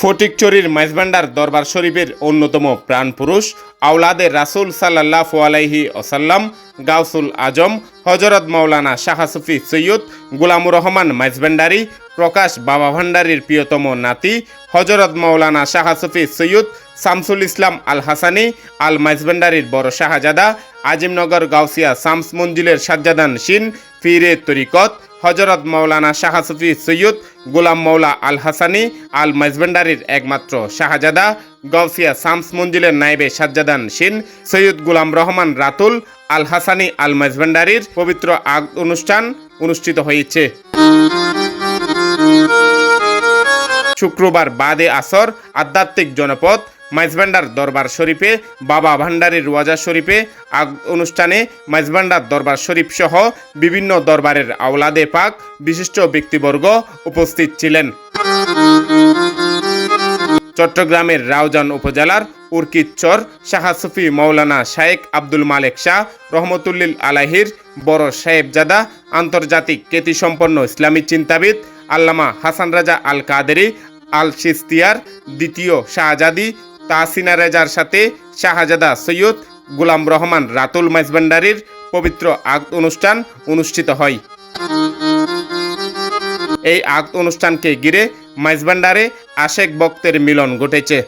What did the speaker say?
ফটিকচুরির মাইজভান্ডার দরবার শরীফের অন্যতম প্রাণপুরুষ আওলাদে রাসুল সাল্লাহ আলাইহি ওসাল্লাম গাউসুল আজম হজরত মাওলানা শাহ সুফি সৈয়দ, গুলামুর রহমান মাইজভান্ডারি প্রকাশ বাবা ভান্ডারির প্রিয়তম নাতি হজরত মাওলানা শাহ সুফি সৈয়দ শামসুল ইসলাম আল হাসানি আল মাইজভান্ডারির বড় শাহজাদা, আজিমনগর গাউসিয়া শামস মঞ্জিলের সাজ্জাদান শিন, ফিরে তরিকত হজরত মাওলানা শাহ সুফি সৈয়দ গোলাম মৌলা আল হাসানি আল মাইজবেন্ডারির একমাত্র শাহজাদা গৌসিয়া শামস মঞ্জিলের নাইবে সাজ্জাদান সিন সৈয়দ গুলাম রহমান রাতুল আল হাসানি আল মাইজবেন্ডারির পবিত্র আগ অনুষ্ঠান অনুষ্ঠিত হয়েছে। শুক্রবার বাদে আসর আধ্যাত্মিক জনপদ মাইজভান্ডার দরবার শরীফে, বাবা ভান্ডারির ওয়াজা শরীফে অনুষ্ঠানে মাইজভান্ডার দরবার শরীফ সহ বিভিন্ন দরবারের আওলাদে পাক বিশিষ্ট ব্যক্তিবর্গ উপস্থিত ছিলেন। চট্টগ্রামের রাউজান উপজেলার উর্কিচ্চর শাহ সুফি মৌলানা শায়েক আব্দুল মালেক শাহ, রহমতুল্লিল আলাহির বড় সাহেবজাদা, আন্তর্জাতিক খ্যাতিসম্পন্ন ইসলামী চিন্তাবিদ, আল্লামা হাসান রাজা আল কাদেরি আল সিস্তিয়ার দ্বিতীয় শাহজাদি তাহসিনা রেজার সাথে শাহজাদা সৈয়দ গুলাম রহমান রাতুল মাইজভান্ডারির পবিত্র আগ অনুষ্ঠান অনুষ্ঠিত হয়। এই আগ অনুষ্ঠানকে ঘিরে মাইজবান্ডারে আশেক বক্তের মিলন ঘটেছে।